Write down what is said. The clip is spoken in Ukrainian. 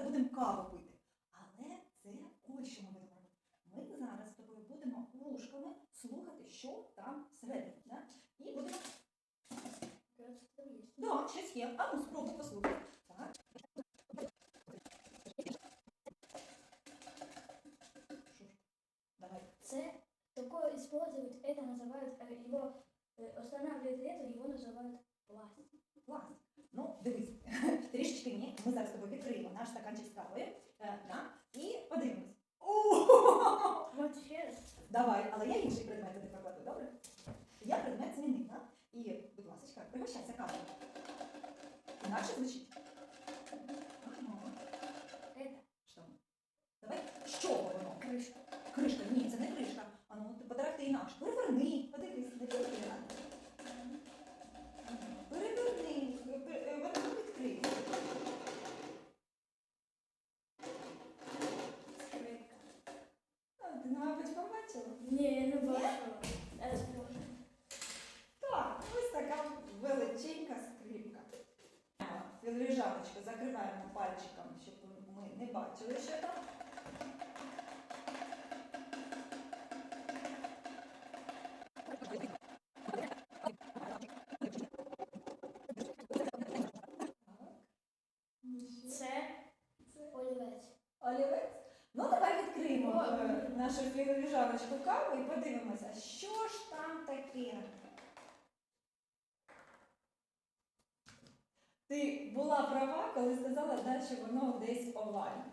зараз будемо каву пити. Але це ось що ми будемо робити. Ми зараз з тобою будемо вушками слухати, що там всередині. Да? І будемо. Кажется, там есть. Да, щось є. А ну спробуй послухай. Так. Що ж? Давай. Це такое используют, это называют, э, его э, устанавливают это, его называют пластик. Пластик. Ну, дивись, трішечки ні. Ми зараз з тобою відкриємо наш стаканчик з кавою. Е, да, і подивимось. О! Вот ще. Давай, але я інший предмет туди прокладу, добре? Я предмет змінив, так? І, будь ласка, пригощайся кавою. Інакше звучить. Що? Давай, що воно? крышка. Кришка, ні, це не кришка. А ну, ти потрахти інакше. Переверни, мабуть, побачила? Не, я не бачила. Так, ось така величенька скрипка. Філоріжаночку закриваємо пальчиком, щоб ми не бачили, що там. Це олівець. Олівець. Ну, давай відкриємо е, нашу філоріжаночку каву і подивимося, що ж там таке. Ти була права, коли сказала, що воно десь овальне.